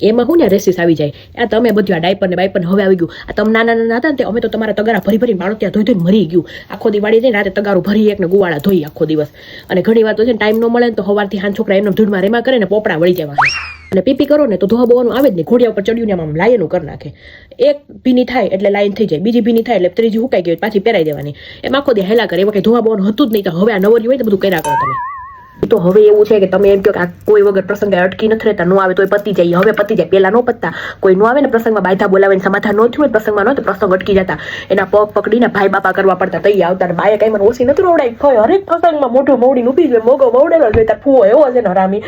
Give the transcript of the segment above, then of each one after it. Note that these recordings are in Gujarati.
એમાં હું ને રેસીસ આવી જાય. આ તમે બધું આ ડાયપર ને બાયપર હવે આવી ગયું. આ તમે નાના નાના હતા ને અમે તો તમારા તગારા ભરી ભરી મારો ત્યાં ધોઈ ધોઈને મરી ગયું. આખો દિવાળી જઈને રાતે તગારું ભરી એક ને ગુવાળા ધોઈ આખો દિવસ. અને ઘણી વાર તો છે ટાઈમ ન મળે ને તો સવારથી હાન છોકરા એમને ધૂળમાં રેમા કરે ને પોપડા વળી જવા. અને પીપી કરો ને તો ધોવા બોવાનું આવે જ નહીં. ઘોડિયા ઉપર ચડ્યું ને આમ લાયનું કરી નાખે. એક ભીની થાય એટલે લાઈન થઈ જાય. બીજી ભીની થાય એટલે ત્રીજી હુકાઈ ગઈ પાછી પહેરાઈ દેવાની. એમ આખો દે હેલા કરે એમાં કે ધોવા બોવાનું હતું જ નહીં. તો હવે આ નવરી હોય તો બધું કર્યા કરો તમે. તો હવે એવું છે કે તમે એમ કહો કે આ કોઈ વગર પ્રસંગ અટકી નથી રહેતા, નો આવે તો પતી જાય. હવે પતી જાય પેલા નો પતતા. કોઈ નો આવે ને પ્રસંગમાં બાયધા બોલાવીને સમાધાન ન થયું પ્રસંગમાં ન તો પ્રસંગ અટકી જતા. એના પગ પકડીને ભાઈ બાપા કરવા પડતા, તઈ આવતા. બાય કઈ મને ઓછી નથી રોવડાવી ફય હરેક પ્રસંગમાં મોઢું મોડી ઊભી હોય, મોગો મોડેલો હોય. તાર ફૂવો એવો છે ને, હરામી.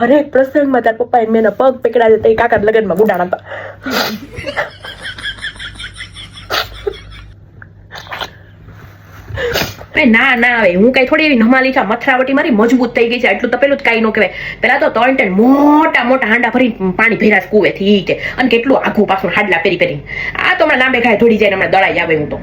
હરેક પ્રસંગમાં તાર પપ્પાએ મેં એના પગ પકડાય છે, તઈ કાકા લગ્નમાં ગુડાણા હતા. અરે ના ના આવે હું કઈ થોડી એવી નમાલી છે. મથરાવટી મારી મજબૂત થઈ ગઈ છે. એટલું તો પેલું જ કાંઈ ન કહેવાય. પેલા તો ત્રણ ત્રણ મોટા મોટા હાંડા ભરી પાણી ભેરા કુવેથી, ઈ કે. અને કેટલું આઘું પાછું હાડલા પેરી પેરી આ તો હમણાં લાંબે ખાય થોડી જાય હમણાં દળાઈ આવે હું તો.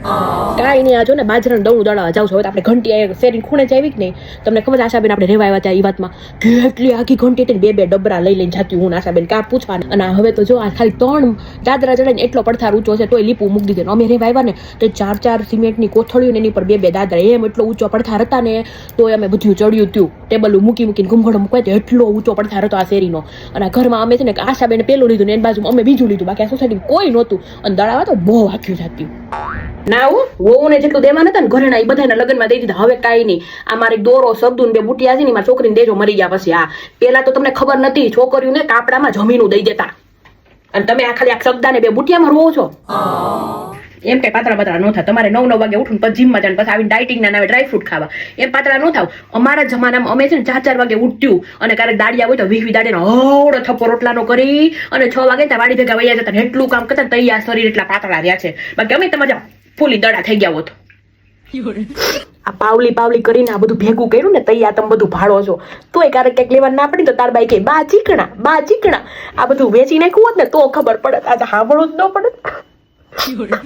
કાંઈ નહીં આ જો ને બાજરાનું દળું દળાવા જાઉં છું. હવે આપણે ઘંટી શેરી ખૂણે જ આવી કે નહીં? તમને ખબર આશાબેન આપણે રેવા આવ્યા ત્યાં એ વાતમાં? કેટલી આખી ઘંટી હતી બે બે ડબરા લઈ લઈને જાતી હું આશાબેન, કાં પૂછવા અને હવે તો જો આ ખાલી ત્રણ દાદરા ચડાઈને એટલો પડથાર ઊંચો છે, તોય લીપું મૂકી દીધું. અમે રેવા આવ્યા ને તો ચાર ચાર સિમેન્ટની કોથળીઓ ને એની પર બે બે દાદરા. એમ એટલો ઊંચો પડથાર હતા ને તોય અમે બધું ચડ્યું હતું. ટેબલ મૂકી મૂકીને ઘૂમઘડો મૂકવાય એટલો ઊંચો પડથાર હતો આ શેરીનો. અને ઘરમાં અમે છે ને આશાબેન પેલું લીધું ને એની બાજુ અમે બીજું લીધું. બાકી આ સોસાયટી કોઈ નહોતું. અને દળાવા તો બહુ આખ્યું જાતું ના હું, વહુને જેટલું દેવા નતા ને ઘરેણા એ બધાના લગ્નમાં દઈ દીધા. હવે કાંઈ નહીં. આ મારી દોરો શબ્દો ને બે બુટિયા છે ને મારી છોકરીને દેજો, મરી ગયા પછી આ. પેલા તો તમને ખબર નથી છોકરીઓને કાપડામાં જમીનું દઈ દેતા. અને તમે આ ખાલી આ શબ્દાને બે બુટિયામાં રોવો છો? એમ કઈ પાતળા પાતળા ન થાય તમારે નવ નવ વાગે ઉઠું પછી જીમમાં જાય પછી આવીને ડાયટિંગ ના આવે ડ્રાય ફ્રૂટ ખાવા. એમ પાતળા ન થાવ. અમારા જમાનામાં અમે છે ને ચાર ચાર વાગે ઉઠ્યું અને ક્યારેક દાડિયા હોય તો વીસ વી દાડિયાનો હવડો થપ્પો રોટલાનો કરી અને છ વાગે ત્યાં વાડી ભેગા વૈયા જતા એટલું કામ કરતા તૈયાર શરીર એટલા પાતળા રહ્યા છે. બાકી અમે તમારા ફૂલી દડા થઈ ગયા હોત. આ પાવલી પાવલી કરીને આ બધું ભેગું કર્યું ને તૈયાર તમે બધું ભાડો છો. તોય ક્યારેક ક્યાંક લેવા ના પડી તો તાર બાઈ કે બા ચીકણા બા ચીકણા. આ બધું વેચી નાખ્યું હોત ને તો ખબર પડે આ તો સાંભળવું જ ન પડે